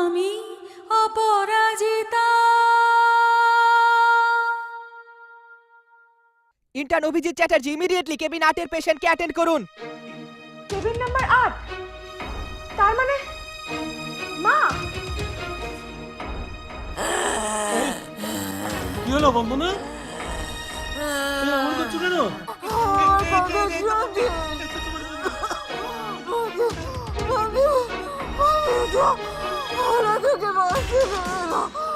আমি Aparajita intern Abhijit Chatterjee immediately cabin আটের পেশেন্টকে অ্যাটেন্ড করুন কেবিন নাম্বার আট তার মানে মা কি হলো বন্ধনা আমার করছ কেন 我怎么欺负你？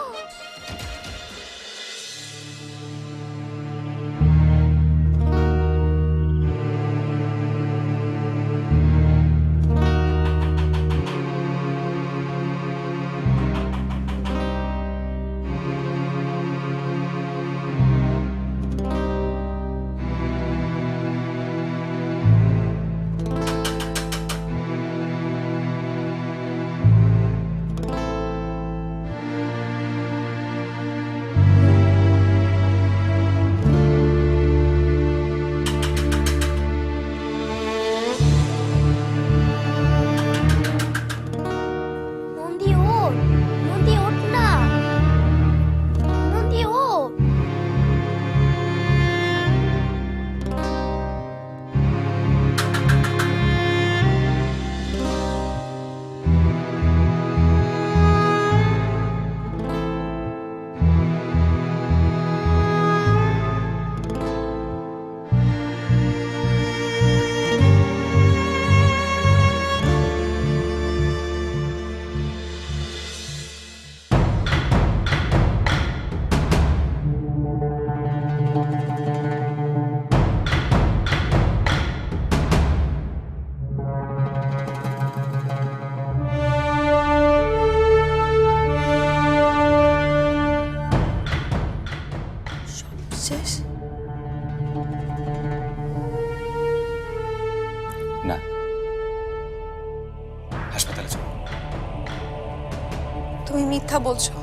বলছো?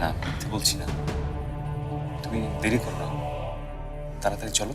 না মিথ্যে বলছি না। তুমি দেরি করো না। তাড়াতাড়ি চলো।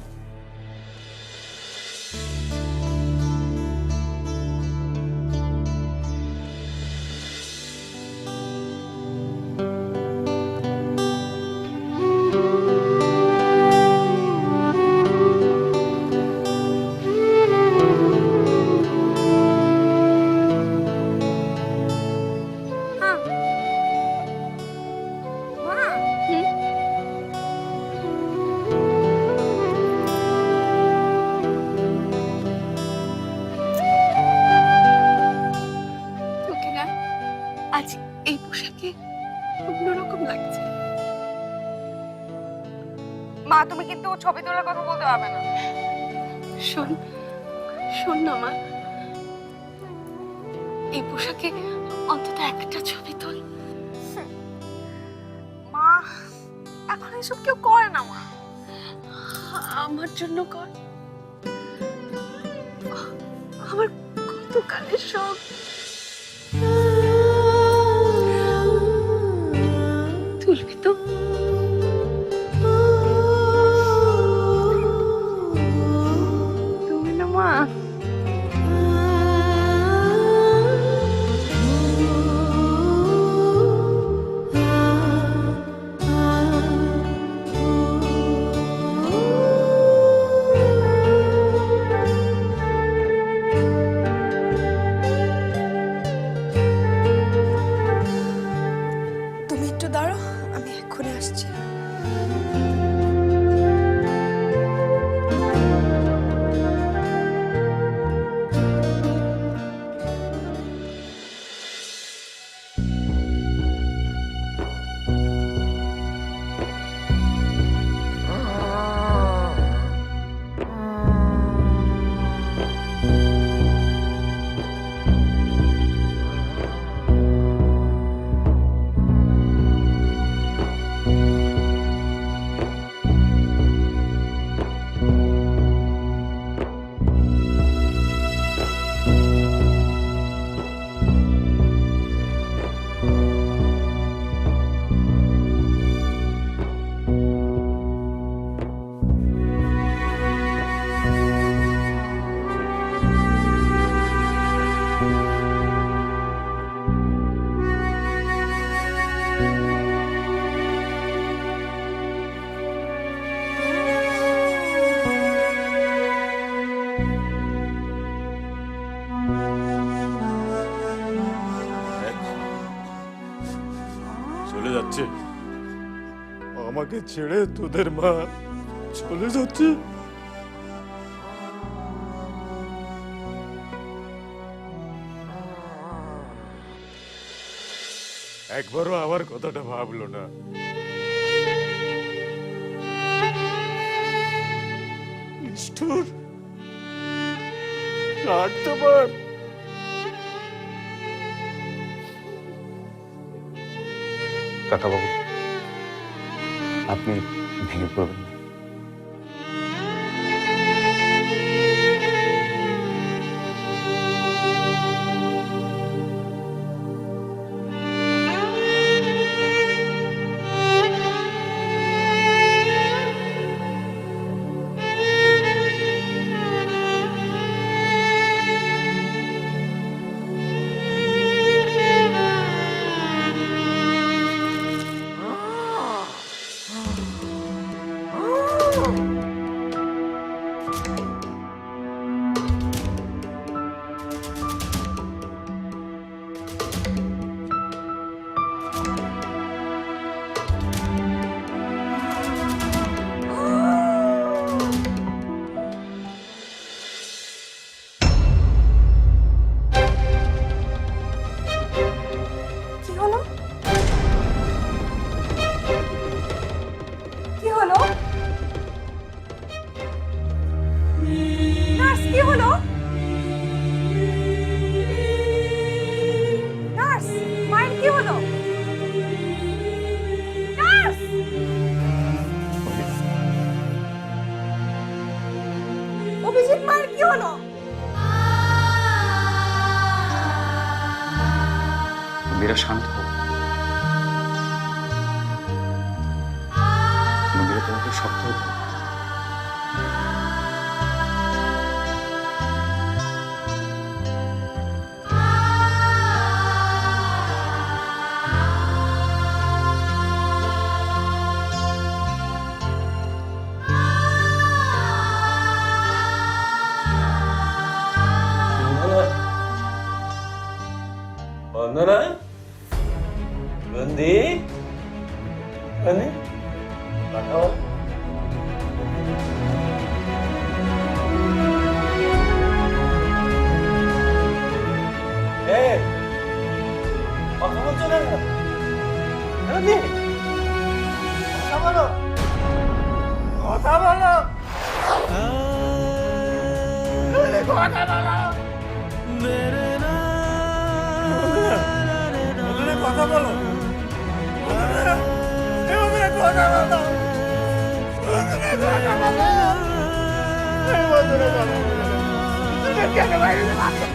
এখন এসব কেউ করে না মা। আমার জন্য কর। আমার কত কালের শখ তুলবি তো। আমাকে ছেড়ে তোদের মা চলে যাচ্ছে। একবারও আমার কথাটা ভাবলো না। নিষ্ঠুর কাট তোমার কাকাবাবু আপনি ভেঙে পড়বেন। কথা বলো। কথা বলো। কথা কেন বাইরে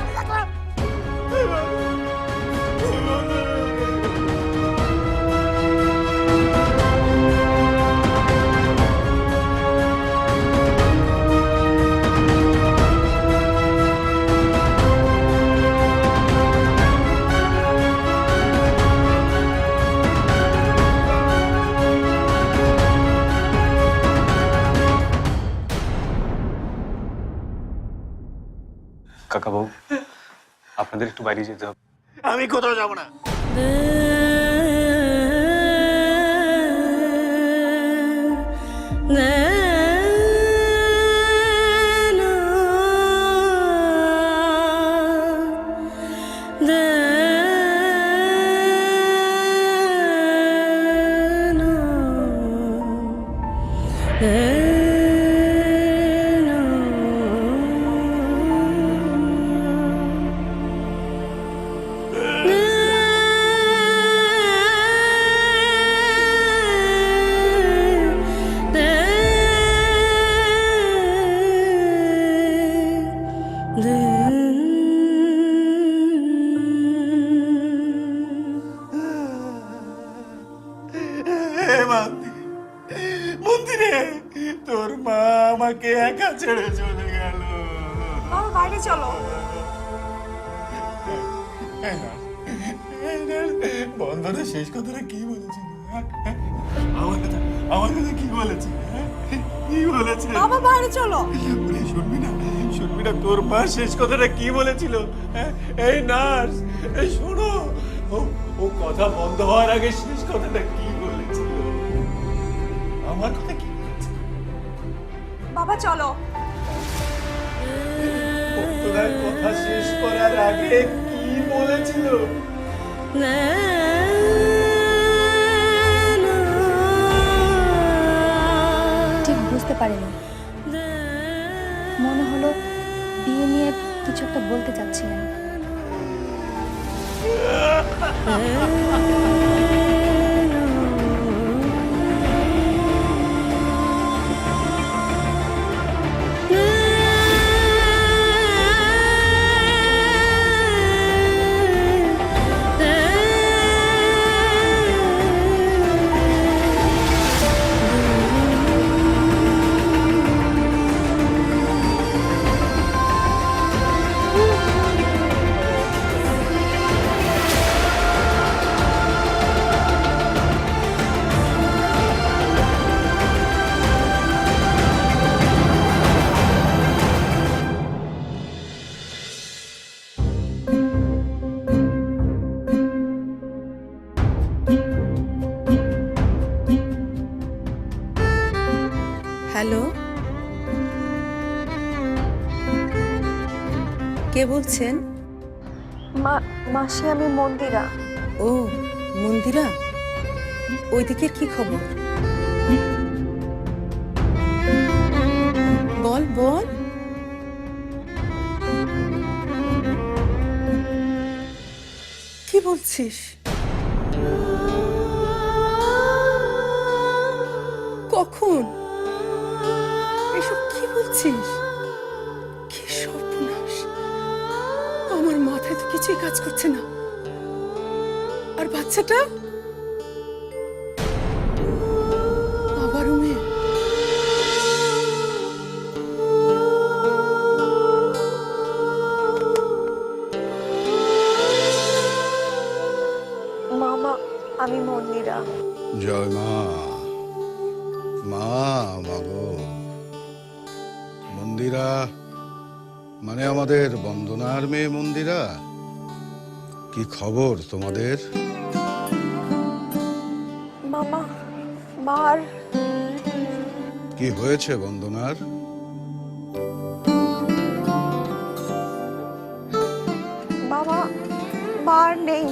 কাকা আপনাদের একটু বাইরে যেতে হবে আমি কোথাও যাব না 네. মা শেষ কথাটা কি বলেছিল? হ্যাঁ? এই নার্স এই শোনো ও কথা বন্ধ হওয়ার আগে শেষ কথাটা কি বলেছিল? আমার কথা কি বাবা চলো। ভক্তদার কথা শেষ করার আগে কি বলেছিল? ঠিক বুঝতে পারিনি। মনে হলো বিয়ে নিয়ে কিছু একটা বলতে চাচ্ছিলেন হ্যালো। কে বলছেন? মা মাসি আমি মন্দিরা। ও মন্দিরা? ওই দিকের কি খবর? বল বল। কি বলছিস? কাজ করছে না। আর বাচ্চাটা? আবারও মেয়ে। মামা আমি মন্দিরা। জয় মা। মা মাগো। মন্দিরা মানে আমাদের বন্দনার মেয়ে কি খবর তোমাদের? মামা মার। কি হয়েছে বন্দনার? বাবা মার নেই।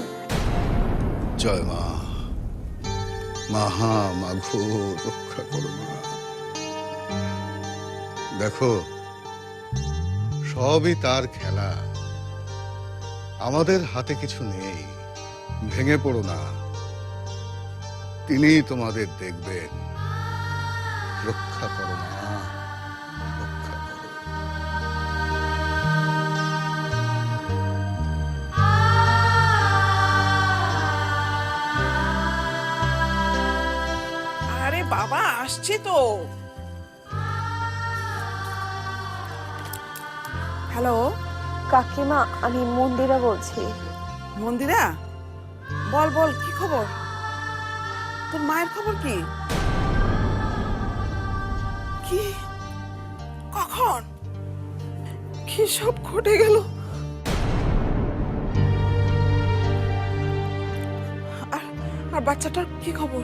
জয় মা। মাহা মাঘো রক্ষা করো মা। দেখো সবই তার খেলা। আমাদের হাতে কিছু নেই। ভেঙে পড়ো না। তিনি তোমাদের দেখবেন। রক্ষা করো। আরে বাবা, আসছে তো। হ্যালো? কাকিমা, আমি মন্দিরা বলছি। মন্দিরা? বল বল, কি খবর? তোর মায়ের খবর কি? কি? কখন? কি সব ঘটে গেল? আর আর বাচ্চাটার কি খবর?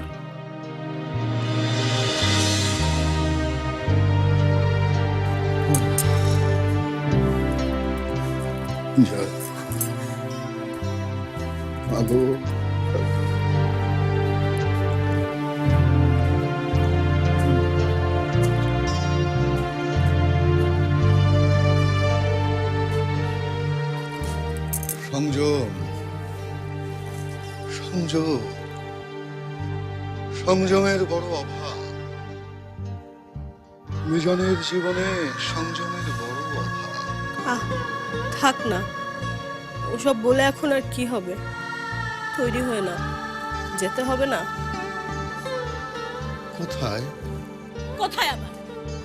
সংযম। সংযম। সংযমের বড় অভাব। নিজনের জীবনে সংযমের বড় অভাব। থাক না। ওসব বলে এখন আর কি হবে? তৈরি হয়ে না। যেতে হবে না। কোথায়? কোথায় আবার?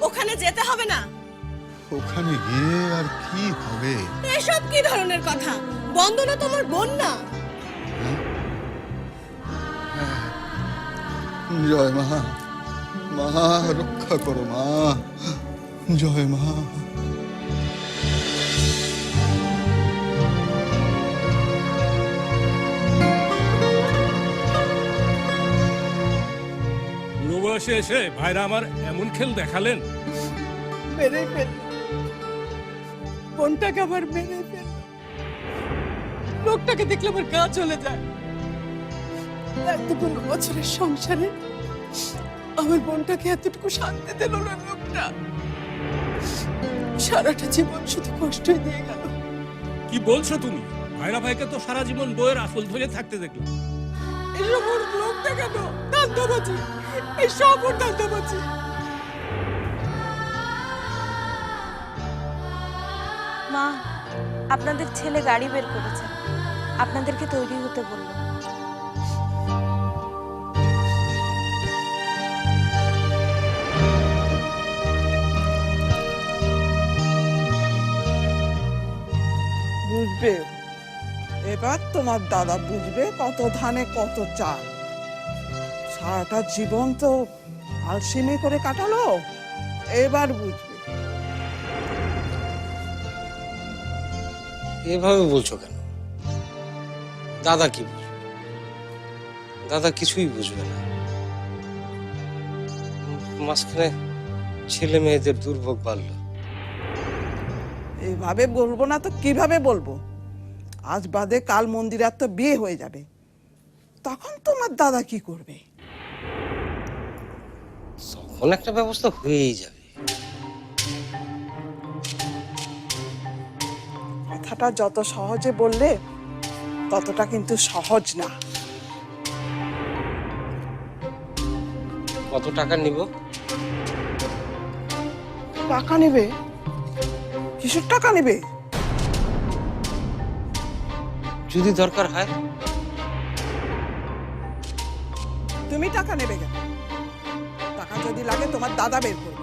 ওখানে যেতে হবে না। ওখানে গিয়ে আর কি হবে? এসব কি ধরনের কথা? বন্দনা তোমার বোন না। জয় মা মা রক্ষা করো মা জয় মা বয়সে এসে ভাইরা আমার এমন খেল দেখালেন। মেরে ফেল বোনটাকে আবার মেরে ফেল লোকটাকে দেখলে আমার গা চলে যায়। এতগুলো বছরের সংসারে আমার বোনটাকে এতটুকু শান্তি দিল না লোকটা। সারাটা জীবন শুধু কষ্টই দিয়ে গেল। কি বলছো তুমি? ভাইরা ভাইকে তো সারা জীবন বইয়ের আসল ধরে থাকতে দেখলাম। এসব ওর লোকটা কেন? দান্দাবাজি এসব ওর দান্দাবাজি মা আপনাদের ছেলে গাড়ি বের করেছে। আপনাদেরকে তৈরি হতে বলল। বুঝবে? এবার তোমার দাদা বুঝবে কত ধানে কত চাল। সারাটা জীবন তো আলসিমি করে কাটালো। এবার বুঝবে। এভাবে বলছো কেন? দাদা কি বুঝবে দাদা কিছুই বুঝবে না। মাঝখানে ছেলে মেয়েদের দুর্ভোগ বাড়লো। এইভাবে বলব না তো কীভাবে বলব? আজ বাদে কাল মন্দিরার তো বিয়ে হয়ে যাবে। তখন তোমার দাদা কি করবে? তখন একটা ব্যবস্থা হয়েই যাবে। কথাটা যত সহজে বললে ততটা কিন্তু সহজ না। কত টাকা নিব? টাকা নেবে? কিসের টাকা নেবে? যদি দরকার হয়। তুমি টাকা নেবে কেন? যদি লাগে তোমার দাদা বের করবে।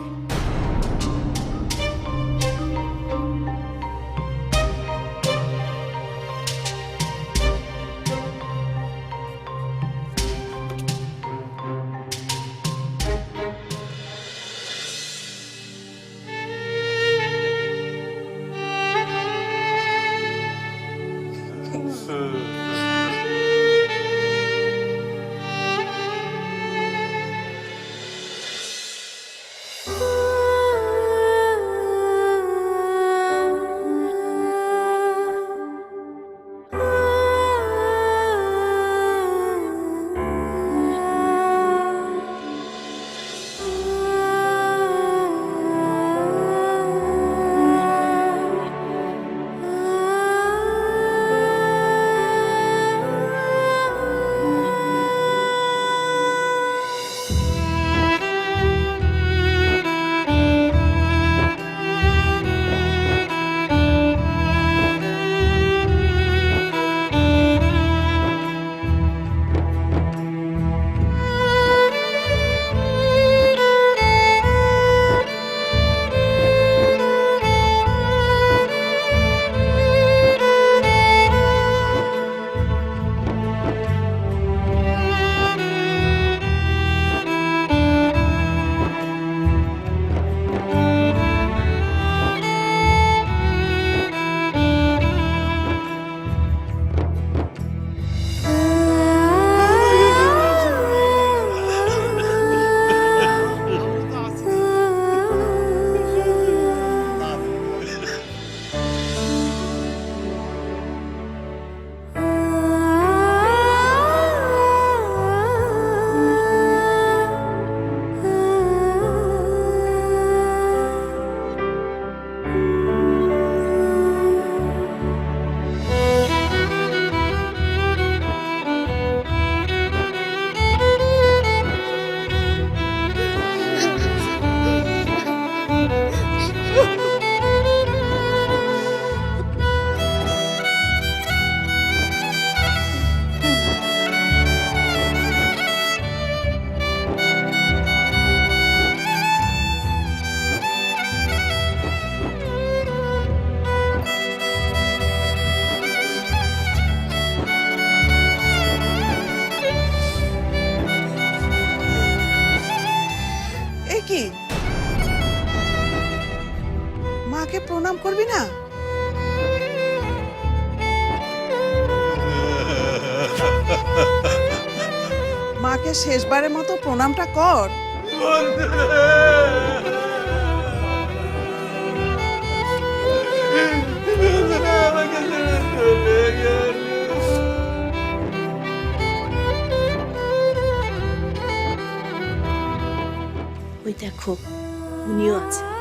শেষবারের মতো প্রণামটা কর। ওই দেখো উনিও আছে।